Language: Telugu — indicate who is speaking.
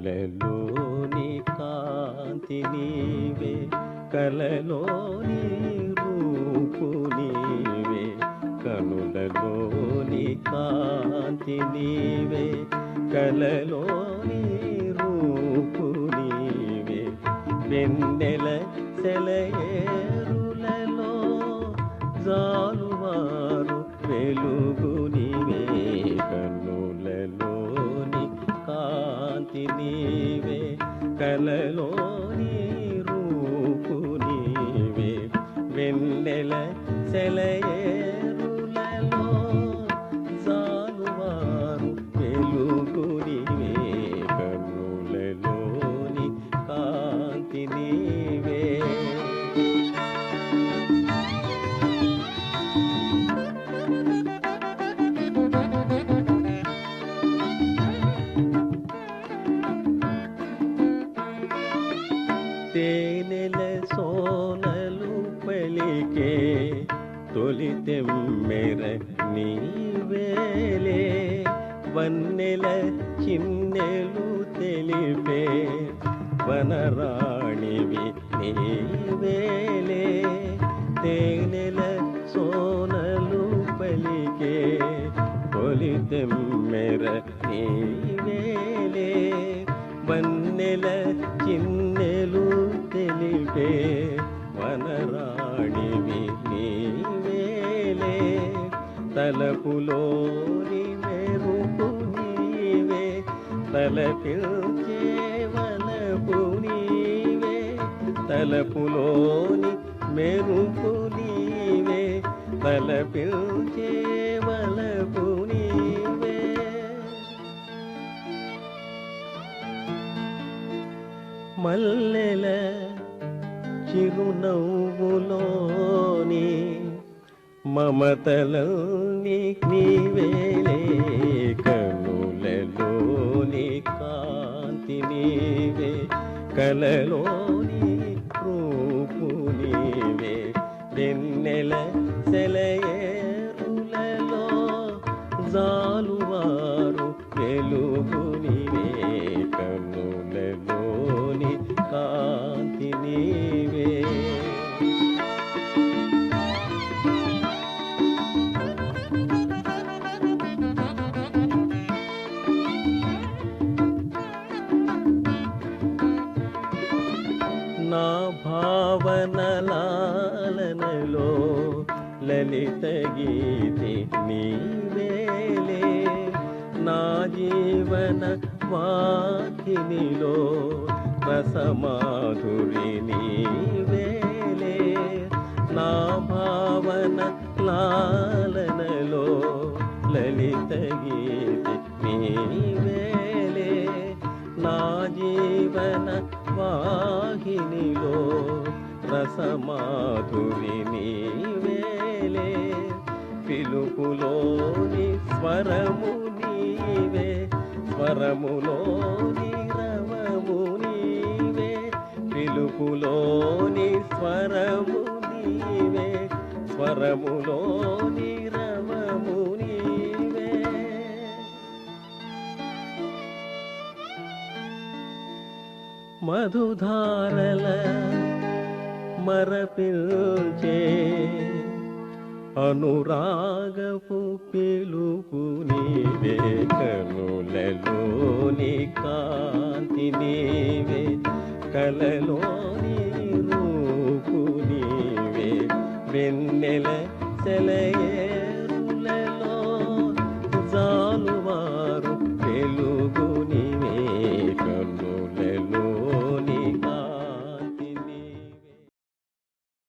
Speaker 1: కనులలోని కాంతి నీవే కలలోని రూపు నీవే. కనులలోని కాంతి నీవే కలలోని రూపు నీవే. వెన్నెల సెలయేరులలో జా నీవే కలలోని సోనలు పలికే తొలితెమ్మెర నీవేలే. వన్నెల చిన్నెలు తెలిపే వనరాణివి నీవేలే. తేనెల సోనలు పలికే తొలితెమ్మెర నీవేలే. వన్నెల చిన్న తెలిపే వనరాణివి నీవేలే తలపులోని మెరుపు నీవే. తలపిల్చే వలపు నీవే. తలపులోని మెరుపు నీవే. తలపిల్చే వలపు నీవే. మల్లెల చిరునవ్వులోని మమతలోని నీవేలే కనులలోని కాంతి నీవే కలలోని రూపు నీవే వెన్నెల నా భావనలాలనలో లలిత గీతి నీవేలే నా జీవన వాకినిలో రసమాధురి నీవేలే నా భావన లాలనలో లలిత గీతి నీవేలే నా జీవన వా వాహినిలో రసమాధురి నీవేలే పిలుపులోని స్వరము నీవే స్వరములోని రవము నీవే. పిలుపులోని స్వరము నీవే స్వరములోని రవ మధుధారల మరపించే అనురాగపు పిలుపు నీవే కనులలోని కాంతి నీవే కలలోని రూపు నీవే వెన్నెల సెలయ